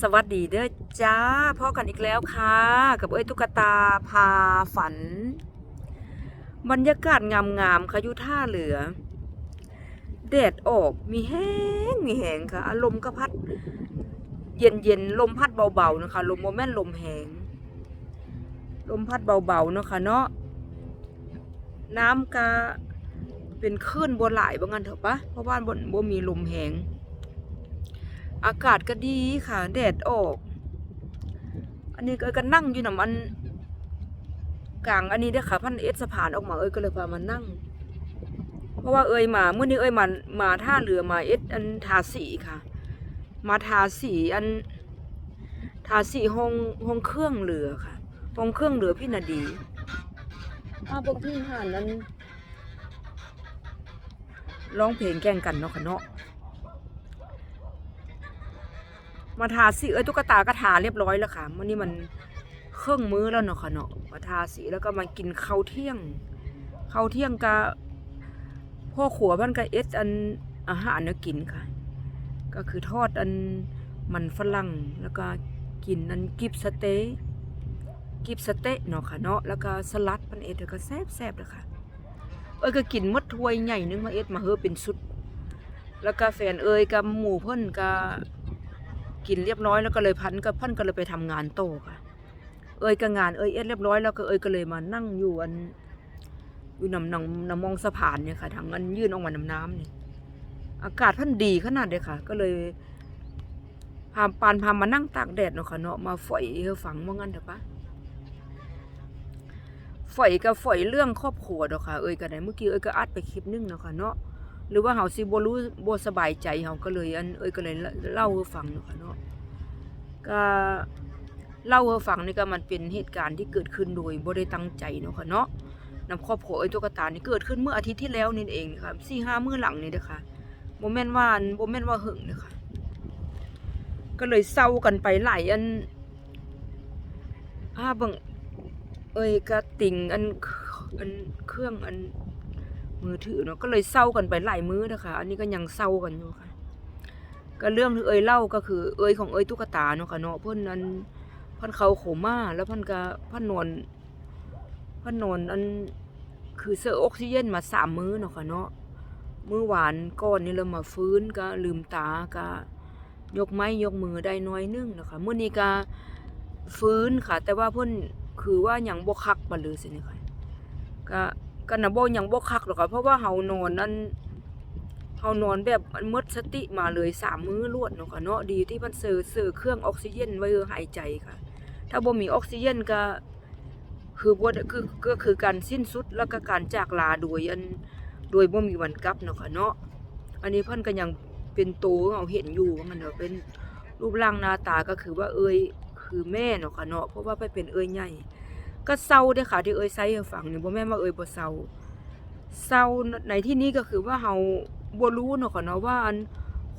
สวัสดีเด้อจ้าพ่อกันอีกแล้วค่ะ กับเอ้ยตุ๊กตาพาฝัน บรรยากาศงามๆค่ะยู่ท่าเรือแดดออกมีแห้งมีแหงค่ะ อารมณ์ก็พัด เย็นๆลมพัดเบาๆนะคะ ลมโมแม่นลมแหงลมพัดเบาๆเนาะค่ะเนาะน้ำก็เป็นคลื่นบัวหลายบางงันเถอะปะเพราะว่าบนบ่มีลมแหง อากาศก็ดีค่ะ แดดออก อันนี้ก็เอ้ยก็นั่งอยู่น่ะมันกลางอันนี้เด้อค่ะพันเอสสะพานออกมาเอ้ยก็เลยพามานั่ง เพราะว่าเอ้ยมาเมื่อนี้เอ้ยมามาท่าเรือมาเอสอันทาสีค่ะ มาทาสีอันทาสีห้องห้องเครื่องเรือค่ะห้องเครื่องเรือพี่นาดีอาวบางที่หานนั้นร้องเพลงแกล้งกันเนาะค่ะเนาะ มาทาสีเอ้ยตุ๊กตาก็ทาเรียบร้อยแล้วค่ะวันนี้มันเครื่องมื้อแล้วเนาะค่ะเนาะมาทาสีแล้วก็มากินข้าวเที่ยงข้าวเที่ยงก็พ่อขัวบ้านก็เอสอันอาหารเนาะกินค่ะ ก็คือทอดอันมันฝรั่งแล้วก็กินอันกิบสเต๊กิบสเต๊เนาะค่ะเนาะแล้วก็สลัดพันเอสแล้วก็แซ่บแซ่บเลยค่ะเอ้ยก็กินมดถ้วยใหญ่นึงมาเอสมาเฮอเป็นสุด แล้วก็แฟนเอ้ยกับหมู่เพิ่นก็ กินเรียบร้อยแล้วก็เลยพันกับพันก็เลยไปทำงานโตค่ะ เอ้ยก็งานเอ้ยเอ็ดเรียบร้อยแล้วก็เอ้ยก็เลยมานั่งอยู่อันอยู่นำนำนำมองสะพานเนี่ยค่ะทางอันยื่นออกมานำน้ำนี่อากาศพันดีขนาดเลยค่ะ ก็เลยพามปานพามานั่งตากแดดเนาะค่ะเนาะมาฝอยเฮฝังว่างั้นเถอะปะฝอยกับฝอยเรื่องครอบครัวเนาะค่ะเอ้ยก็ได้เมื่อกี้เอ้ยก็อัดไปคลิปนึงเนาะค่ะเนาะ หรือว่าเฮาสิบ่รู้บ่สบายใจเฮาก็เลยอันเอ้ยก็เลยเล่าให้ฟังเนาะค่ะเนาะก็เล่าให้ฟังนี่ก็มันเป็นเหตุการณ์ที่เกิดขึ้นโดยบ่ได้ตั้งใจเนาะค่ะเนาะนำครอบครัวเอ้ยตุ๊กตานี่เกิดขึ้นเมื่ออาทิตย์ที่แล้วนี่เองค่ะ4-5มื้อหลังนี่เด้อค่ะบ่แม่นว่านบ่แม่นว่าหึงเด้อค่ะก็เลยเศร้ากันไปหลายอันอ่าเบิ่งเอ้ยก็ติ่งอันอันเครื่องอัน มือถือเนาะก็เลยเศร้ากันไปหลายมื้อนะคะอันนี้ก็ยังเศร้ากันอยู่ค่ะ ก็เรื่องที่เอ่ยเล่าก็คือ เอ่ยของเอ่ยตุ๊กตาเนาะค่ะเนาะเพิ่นนั้นเพิ่นเขาโคม่าแล้วเพิ่นก็พิ่นนอนพิ่นนอนอันคือเสื้อออกซิเจนมาสามมื้อเนาะค่ะเนาะมื้อหวานก่อนนี่เรามาฟื้นก็ลืมตาก็ยกไม้ยกมือได้น้อยนึงนะคะมื้อนี้ก็ฟื้นค่ะ แต่ว่าเพิ่นคือว่ายังบ่คักปาเลยสินี่ค่ะก็ กันนะบ่ยังบ่คักหรอกค่ะเพราะว่าเฮานอนนั้นเฮานอนแบบมันมดสติมาเลยสามมื้อรวดเนาะค่ะเนาะดีที่มันเสิร์ฟเสิร์ฟเครื่องออกซิเจนไว้หายใจค่ะ ถ้าบ่มีออกซิเจนก็คือบ่ได้คือก็คือการสิ้นสุดแล้วก็การจากลาโดยอันโดยบ่มีวันกลับเนาะค่ะเนาะอันนี้เพิ่นก็ยังเป็นโตเราเห็นอยู่ว่ามันเนาะเป็นรูปร่างหน้าตาก็คือว่าเอ้ยคือแม่เนาะค่ะเนาะเพราะว่าไปเป็นเอ้ยใหญ่ ก็เศร้าด้อค่ะที่เอ้ยไซให้ฟังเนี่ยบ่แม่นว่าเอ้ยบ่เศร้าเศร้าในที่นี้ก็คือว่าเฮาบ่รู้เนาะค่ะเนาะว่าอัน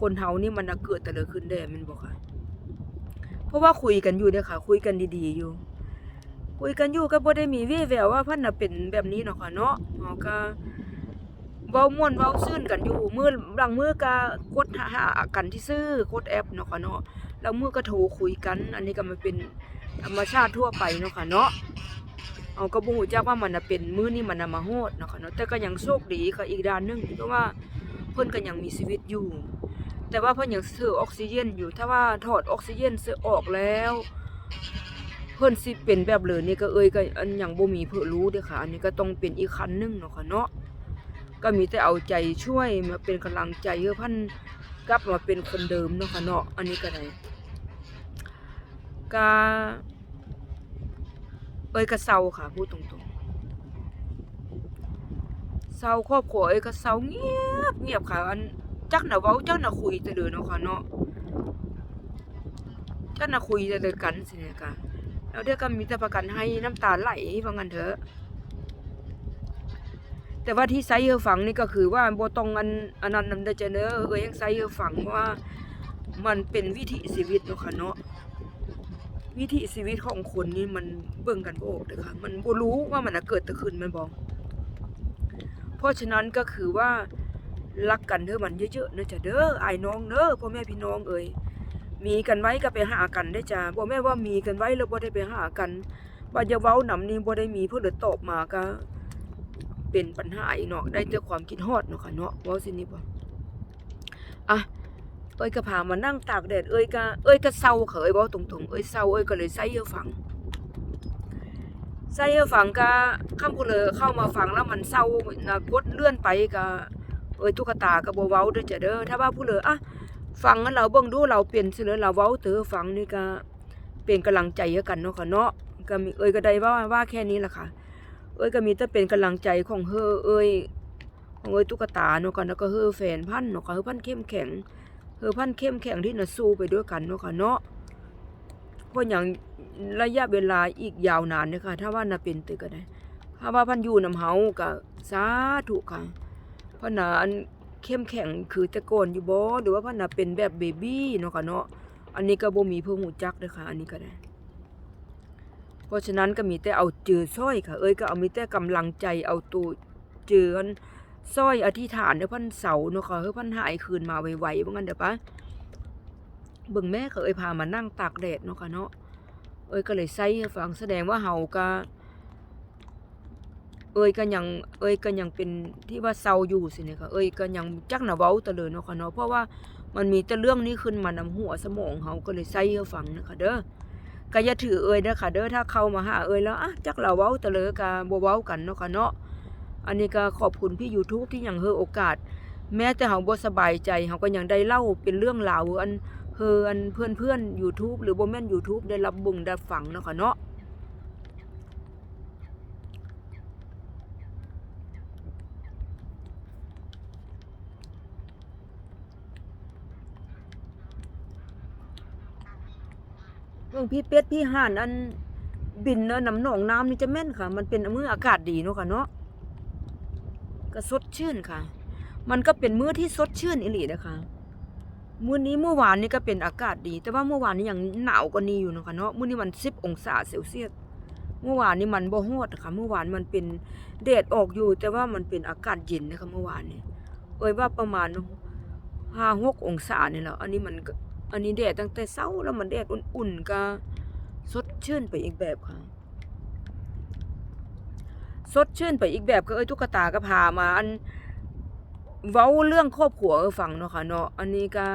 คนเฮานี่มันเกิดแต่ละขึ้นได้แม่นบ่ค่ะ เพราะว่าคุยกันอยู่เด้อค่ะ คุยกันดีๆอยู่ คุยกันอยู่ก็บ่ได้มีวี่แววว่าเพิ่นน่ะเป็นแบบนี้เนาะค่ะเนาะเฮาก็เว้าม่วนเว้าซื่นกันอยู่มือบางมือก็กดหากันที่ซื่อกดแอปเนาะค่ะเนาะแล้วมือก็โทรคุยกัน อันนี้ก็มันเป็นธรรมชาติทั่วไปเนาะค่ะเนาะ เอาก็บ่ฮู้จักว่ามันน่ะเป็นมื้อนี้มันน่ะมาโฮดเนาะค่ะเนาะแต่ก็ยังโชคดีค่ะอีกด้านหนึงเพราะว่าเพิ่นก็ยังมีชีวิตอยู่ แต่ว่าเพิ่นยังซื้อออกซิเจนอยู่ถ้าว่าถอดออกซิเจนซื้อออกแล้ว เพิ่นสิเป็นแบบเหลือนี่ก็เอ่ยก็อันยังบ่มีเพิ่นรู้เด้อค่ะ อันนี้ก็ต้องเป็นอีกคันหนึงเนาะค่ะเนาะก็มีแต่เอาใจช่วยมาเป็นกำลังใจให้เพิ่นกลับมาเป็นคนเดิมเนาะค่ะเนาะอันนี้ก็ได้ก็ เอ้ยก็เศร้าค่ะพูดตรงๆเศร้าครอบครัวเอ้ยก็เศร้าเงียบเงียบค่ะอันจักหน่ะเว้าจักหน่ะคุยแต่เด้อเนาะค่ะเนาะจักหน่ะคุยแต่เด้อกันสิเนี่ยค่ะแล้วเดี๋ยวก็มีแต่ประกันให้น้ำตาไหลว่างั้นเถอะ แต่ว่าที่ไซเฮอฟังนี่ก็คือว่าโบตองอันอันนั้นนำได้เจเด้อเอ้ยยังไซเฮอฟังว่ามันเป็นวิถีชีวิตเนาะค่ะเนาะ วิถีชีวิตของคนนี่มันเบิ่งกันบ่ออกเลยค่ะมันบ่รู้ว่ามันน่ะเกิดต่ขึ้นแมันบ่เพราะฉะนั้นก็คือว่ารักกันเด้อมันเยอะๆเด้อจ้ะเด้ออ้ายน้องเด้อพ่อแม่พี่น้องเอ้ยมีกันไว้ก็ไปหากันได้จ้าบ่แม่ว่ามีกันไว้แล้วบ่ได้ไปหากันว่าจะเว้านํนี่บ่ได้มีเพิ่นเลยตอบมาก็เป็นปัญหาอีกเนาะได้แต่ความคิดฮอดเนาะค่ะเนาะเว้าสินี่บ่ เอ้ยก็พามานั่งตากแดดเอ้ยก็เอ้ยก็เศร้าค่ะเอ้ยเว้าตรงๆเอ้ยเศร้าเอ้ยก็เลยใส่เอื้อฟังใส่เอื้อฟังก็คำพูดเลยเข้ามาฟังแล้วมันเศร้านะกดเลื่อนไปก็เอ้ยตุ๊กตาก็บ่เว้าเด้อจ้ะเด้อถ้าว่าผู้เลยอะฟังงั้นเราเบิ่งดูเราเปลี่ยนซื่อเราเว้าเตอฟังนี่ก็เป็นกำลังใจกันเนาะค่ะเนาะก็มีเอ้ยก็ได้ว่าว่าแค่นี้แหละค่ะ เอ้ยก็มีแต่เป็นกำลังใจของเฮอเอ้ยของเอ้ยตุ๊กตาเนาะกันแล้วก็เฮอแฟนพันเนาะค่ะเฮอพันเข้มแข็ง เฮอพันธุ์เข้มแข็งที่นะสู้ไปด้วยกันเนาะค่ะเนาะเพราะอย่างระยะเวลาอีกยาวนานเด้อค่ะถ้าว่านะเป็นตึกก็ได้ถ้าว่าพันอยู่นำเฮาก็สาธุค่ะเพราะน่ะอันเข้มแข็งคือแต่ก่อนอยู่บ่หรือว่าพันน่ะเป็นแบบเบบี้เนาะค่ะเนาะอันนี้ก็บ่มีเพิ่นฮู้จักเด้อค่ะอันนี้ก็ได้เพราะฉะนั้นก็มีแต่เอาเจือซ้อยค่ะ เอ้ยก็เอามีแต่กำลังใจเอาตัวเจือน ซ้อยอธิษฐานเด้อพันเสาเนาะค่ะเฮ้ยพันหายคืนมาไวๆว่างั้นเด้อปะเบิ่งแม่เอ้ยพามานั่งตากแดดเนาะค่ะเนาะเอ้ยก็เลยใส่ฟังแสดงว่าเฮาก็เอ้ยก็ยังเอ้ยก็ยังเป็นที่ว่าเศร้าอยู่สิเนี่ยค่ะเอ้ยก็ยังจักหน่ะเว้าตะเลยเนาะค่ะเนาะเพราะว่ามันมีแต่เรื่องนี้ขึ้นมานำหัวสมองเฮาก็เลยใส่ให้ฟังนะคะเด้อก็อย่าถือเอ่ยเด้อค่ะเด้อถ้าเข้ามาหาเอ่ยแล้วอะจักเราเว้าตะเลยกะบ่เว้ากันเนาะค่ะเนาะ อันนี้ก็ขอบคุณพี่ YouTube ที่ยังเฮอโอกาส แม้แต่เฮาบ่สบายใจเฮาก็ยังได้เล่าเป็นเรื่องราวอันเฮออันเพื่อนๆ YouTube หรือบ่แม่น YouTube ได้รับบิ่งได้ฟังเนาะค่ะเนาะเรื่องพี่เป็ดพี่ห่านอันบินเนาะน้ำหนองน้ำนี่จะแม่นค่ะ มันเป็นมืออากาศดีเนาะค่ะเนาะ ก็สดชื่นค่ะ มันก็เป็นมื้อที่สดชื่นอีหลีนะคะมื้อนี้เมื่อวานนี้ก็เป็นอากาศดี แต่ว่าเมื่อวานนี้ยังหนาวกว่านี้อยู่นะคะเนาะมื้อนี้มัน10องศาเซลเซียสเมื่อวานนี้มันบ่ฮอดค่ะ เมื่อวานมันเป็นแดดออกอยู่ แต่ว่ามันเป็นอากาศเย็นนะคะเมื่อวานนี้ เอ้ยว่าประมาณ5-6องศาเนี่ยแหละอันนี้มันอันนี้แดดตั้งแต่เช้าแล้วมันแดดอุ่นๆก็สดชื่นไปอีกแบบค่ะ สดชื่นไปอีกแบบก็เอ้ยตุ๊กตาก็พามาอันเว้าเรื่องครอบครัวฟังเนาะค่ะเนาะอันนี้ก็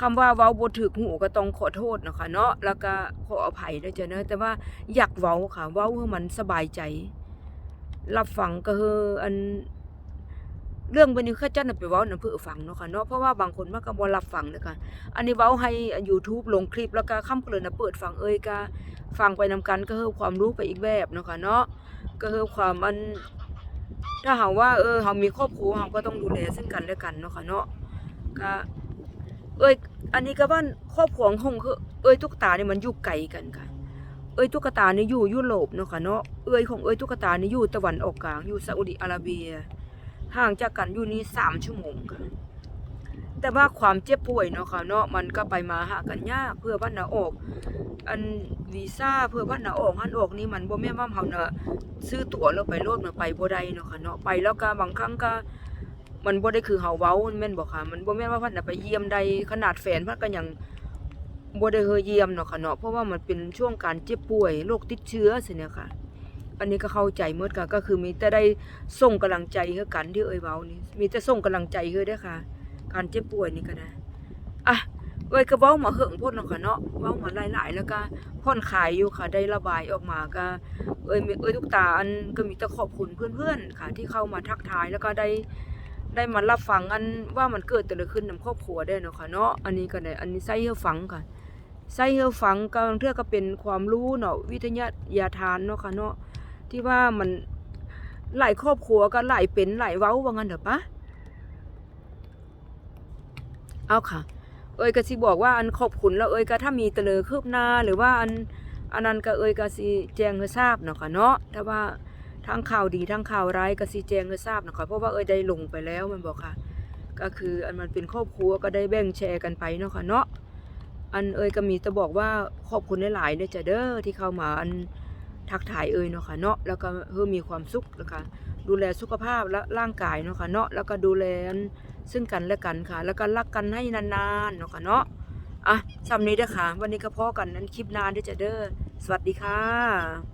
คำว่าเว้าบ่ถูกหูก็ต้องขอโทษเนาะค่ะเนาะแล้วก็ขออภัยด้วยจ้ะเนาะแต่ว่าอยากเว้าค่ะเว้าให้มันสบายใจ รับฟังก็คืออันเรื่องบันนี้เขาจัดน่ะไปเว้านำเพื่อฟังเนาะค่ะเนาะเพราะว่าบางคนมันก็บ่รับฟังเด้อค่ะอันนี้เว้าให้ YouTube ลงคลิปแล้วก็ค่ำเกลินน่ะเปิดฟังเอ้ยก็ ฟังไปนำกันก็คือความรู้ไปอีกแบบเนาะค่ะเนาะก็คือความมัน ถ้าหากว่าเออเฮามีครอบครัวเฮาก็ต้องดูแลซึ่งกันและกันเนาะค่ะเนาะก็เอ้ยอันนี้ก็ว่าครอบครัวของคือเอ้ยตุ๊กตานี่มันอยู่ไกลกันค่ะ เอ้ยตุ๊กตาเนี่ยอยู่ยุโรปเนาะค่ะเนาะเอ้ยของเอ้ยตุ๊กตาเนี่ยอยู่ตะวันออกกลางอยู่ซาอุดิอาระเบีย ห่างจากกันอยู่นี่3ชั่วโมงค่ะ แต่ว่าความเจ็บป่วยเนาะค่ะเนาะมันก็ไปมาหากันยากเพื่อพันน่ะออก อันวีซ่าเพื่อพันน่ะออกหันออกนี่มันบ่แม่นว่าเฮาน่ะซื้อตั๋วแล้วไปโลดน่ะไปบ่ได้เนาะค่ะเนาะไปแล้วก็บางครั้งก็มันบ่ได้คือเฮาเว้าแม่นบ่ค่ะมันบ่แม่นว่าพันน่ะไปเยี่ยมใดขนาดแฟนเพิ่นก็ยังบ่ได้เฮอเยี่ยมเนาะค่ะเนาะเพราะว่ามันเป็นช่วงการเจ็บป่วยโรคติดเชื้อสิเนี่ยค่ะ อันนี้ก็เข้าใจหมดค่ะก็คือมีแต่ได้ส่งกำลังใจให้กันที่เอ่ยเว้านี่มีแต่ส่งกำลังใจให้เด้ค่ะ การเจ็บป่วยนี่ก็ได้อะเอ้ยก็เว้ามาเหิงพ่นเนาะค่ะเนาะเว้ามาหลายๆแล้วก็ผ่อนคลายอยู่ค่ะได้ระบายออกมาก็ เอ้ยเอ้ยทุกตาอันก็มีแต่ขอบคุณเพื่อนๆค่ะ ที่เข้ามาทักทายแล้วก็ได้ได้มารับฟังอันว่ามันเกิดแต่ละขึ้นนำครอบครัวได้เนาะค่ะเนาะอันนี้ก็ได้อันนี้ใส่เฮือฟังค่ะใส่เฮือฟังก็บางเทื่อก็เป็นความรู้เนาะวิทยาทานเนาะค่ะเนาะที่ว่ามันหลายครอบครัวก็หลายเป็นหลายเว้าว่างั้นเถอะปะ เอาค่ะ เอ้ยก็สิบอกว่าอันขอบคุณแล้วเอ้ยก็ถ้ามีเตลอคืบหน้าหรือว่าอันอันนั้นก็เอ้ยก็สิแจ้งให้ทราบเนาะค่ะเนาะถ้าว่าทั้งข่าวดีทั้งข่าวร้ายก็สิแจ้งให้ทราบเนาะค่ะเพราะว่าเอ้ยได้ลงไปแล้วมันบอกค่ะ ก็คืออันมันเป็นครอบครัวก็ได้แบ่งแชร์กันไปเนาะค่ะเนาะอันเอ้ยก็มีแต่บอกว่าขอบคุณหลายๆเด้อจ้ะเด้อที่เข้ามาอันทักทายเอ้ยเนาะค่ะเนาะแล้วก็เพื่อมีความสุขนะคะ ดูแลสุขภาพและร่างกายเนาะค่ะเนาะแล้วก็ดูแลซึ่งกันและกันค่ะ แล้วก็รักกันให้นานๆเนาะค่ะเนาะอะสำนี้เด้อค่ะ วันนี้ก็พอกันนั้นคลิปนานด้อจ้ะเด้อสวัสดีค่ะ